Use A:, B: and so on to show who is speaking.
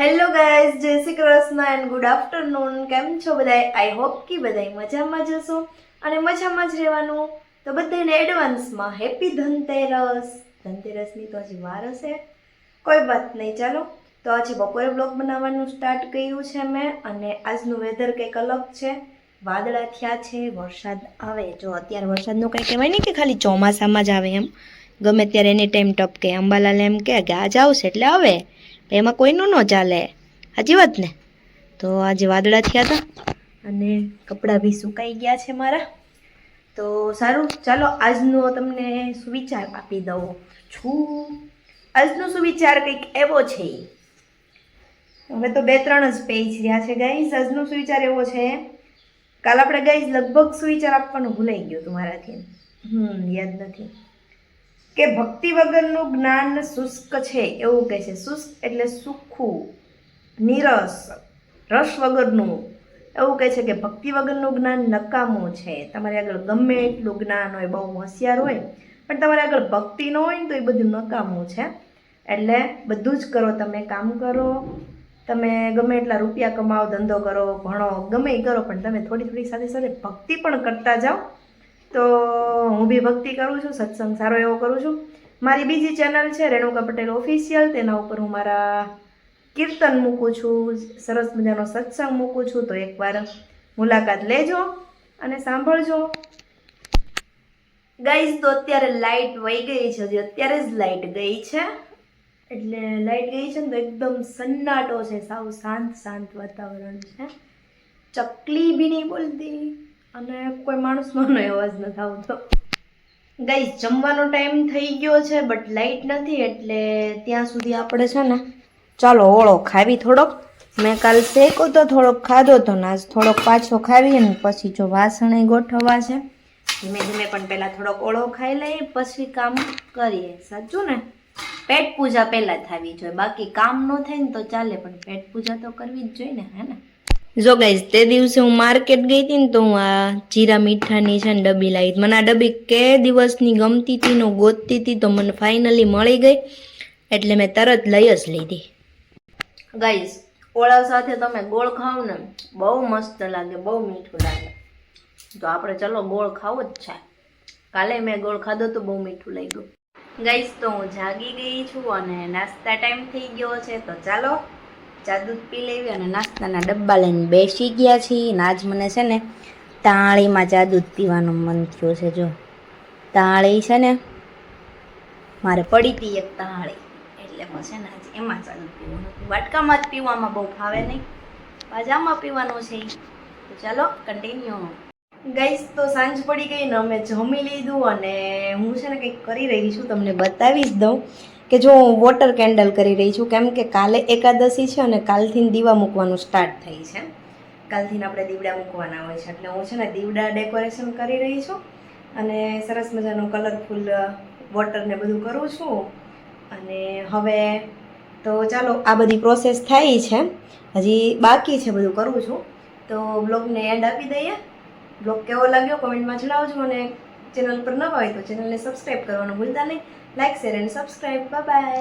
A: Hello guys જય Shri Krishna and good afternoon કેમ છો બધાય? આઈ હોપ કે બધાય મજામાં જશો અને મજામાં જ રહેવાનું. તો બધાને એડવાન્સમાં હેપી ધનતેરસ. ધનતેરસની તો હજી વાર હશે. કોઈ વાત નહીં, ચાલો. તો આજે બપોરે બ્લોગ બનાવવાનું સ્ટાર્ટ કર્યું છે મેં અને આજનું વેધર કંઈક અલગ છે. વાદળા થયા છે, વરસાદ આવે. જો અત્યારે વરસાદનું કંઈ કહેવાય નહીં કે ખાલી ચોમાસામાં જ આવે એમ. ગમે ત્યારે એની ટાઈમ ટપકે. અંબાલાલ એમ કે આજ આવશે એટલે આવે. એમાં કોઈનું ન ચાલે. સાચી વાત ને? તો આજે વાદળા થયા હતા અને કપડાં બી સુકાઈ ગયા છે મારા. તો સારું, ચાલો આજનો તમને સુવિચાર આપી દઉં છું. આજનો સુવિચાર કંઈક એવો છે. હવે તો બે ત્રણ જ પેજ રહ્યા છે ગાઈઝ આજનો સુવિચાર એવો છે. કાલ આપણે ગાઈઝ લગભગ સુવિચાર આપવાનું ભૂલાઈ ગયું હતું મારાથી. હમ, યાદ નથી. કે ભક્તિ વગરનું જ્ઞાન શુષ્ક છે એવું કહે છે. શુષ્ક એટલે સુખું, નીરસ, રસ વગરનું. એવું કહે છે કે ભક્તિ વગરનું જ્ઞાન નકામું છે. તમારી આગળ ગમે એટલું જ્ઞાન હોય, બહુ હોશિયાર હોય, પણ તમારે આગળ ભક્તિ ન હોય ને તો એ બધું નકામું છે. એટલે બધું જ કરો, તમે કામ કરો, તમે ગમે એટલા રૂપિયા કમાઓ, ધંધો કરો, ભણો, ગમે એ કરો, પણ તમે થોડી થોડી સાથે સાથે ભક્તિ પણ કરતા જાઓ. તો હું બી ભક્તિ કરું છું, સત્સંગ સારો એવો કરું છું. મારી બીજી ચેનલ છે, રેણુકા પટેલ ઓફિશિયલ તેના ઉપર હું મારા કીર્તન મૂકું છું, સરસ મજાનો સત્સંગ મૂકું છું. તો એકવાર મુલાકાત લેજો અને સાંભળજો. ગાઈઝ તો અત્યારે લાઇટ વહી ગઈ છે, હજી અત્યારે જ લાઇટ ગઈ છે. એટલે લાઇટ ગઈ છે ને તો એકદમ સન્નાટો છે, સાવ શાંત શાંત વાતાવરણ છે. ચકલી બી નહીં બોલતી. અને કોઈ માણસનો અવાજ નથી આવતો. ગાઈઝ જમવાનો ટાઈમ થઈ ગયો છે બટ લાઇટ નથી, એટલે ત્યાં સુધી આપણે છે ને, ચાલો ઓળો ખાવી થોડોક. મેં કાલ શેકો તો થોડોક ખાધો તો ને આજ થોડોક પાછો ખાવીએ ને પછી જો વાસણે ગોઠવવા છે. ધીમે ધીમે પણ પહેલાં થોડોક ઓળો ખાઈ લઈએ, પછી કામ કરીએ. સાચું ને? પેટ પૂજા પહેલાં થવી જોઈએ. બાકી કામ ન થાય ને તો ચાલે, પણ પેટ પૂજા તો કરવી જ જોઈએ ને, હે ને? જો ગાઈઝ તે દિવસે હું માર્કેટ ગઈ હતી ને તો હું આ જીરા મીઠાની છે ને ડબ્બી લાવી મને આ ડબ્બી કે દિવસની ગમતી હતી ને ગોતતી હતી તો મને ફાઇનલી મળી ગઈ. એટલે મેં તરત લઈ જ લીધી. ગાઈઝ ઓળા સાથે તમે ગોળ ખાવ ને બહુ મસ્ત લાગે, બહુ મીઠું લાગે. તો આપણે ચલો ગોળ ખાવો જ છે. કાલે મેં ગોળ ખાધો તો બહુ મીઠું લાગ્યું. ગાઈઝ તો હું જાગી ગઈ છું અને નાસ્તા ટાઈમ થઈ ગયો છે. તો ચાલો ચા દૂધ પી લેવી અને નાસ્તાના ડબ્બા લઈને બેસી ગયા છીએ. ને આજ મને છે ને તાળીમાં ચા દૂધ પીવાનું મન થયું છે. જો, તાળી છે ને, મારે પડી હતી એક તાળી. એટલે પછી ને આજે એમાં ચા દૂધ હતું વાટકામાં જ પીવામાં બહુ ફાવે નહીં. પાજામાં પીવાનું છે. તો ચાલો કન્ટિન્યુ ગઈશ તો સાંજ પડી ગઈ ને અમે જમી લીધું અને હું છે ને કંઈક કરી રહી છું, તમને બતાવી જ દઉં. કે જો હું વોટર કેન્ડલ કરી રહી છું, કેમ કે કાલે એકાદશી છે અને કાલથી દીવા મૂકવાનું સ્ટાર્ટ થઈ છે. કાલથી આપણે દીવડા મૂકવાના હોય છે, એટલે હું છે ને દીવડા ડેકોરેશન કરી રહી છું અને સરસ મજાનું કલરફુલ વોટરને બધું કરું છું. અને હવે તો ચાલો, આ બધી પ્રોસેસ થાય છે. હજી બાકી છે બધું કરું છું. તો બ્લોગને એન્ડ આપી દઈએ. બ્લોગ કેવો લાગ્યો? કોમેન્ટમાં જણાવજો અને ચેનલ પર ન હોય તો ચેનલને સબસ્ક્રાઈબ કરવાનું ભૂલતા નહીં. Like share and subscribe bye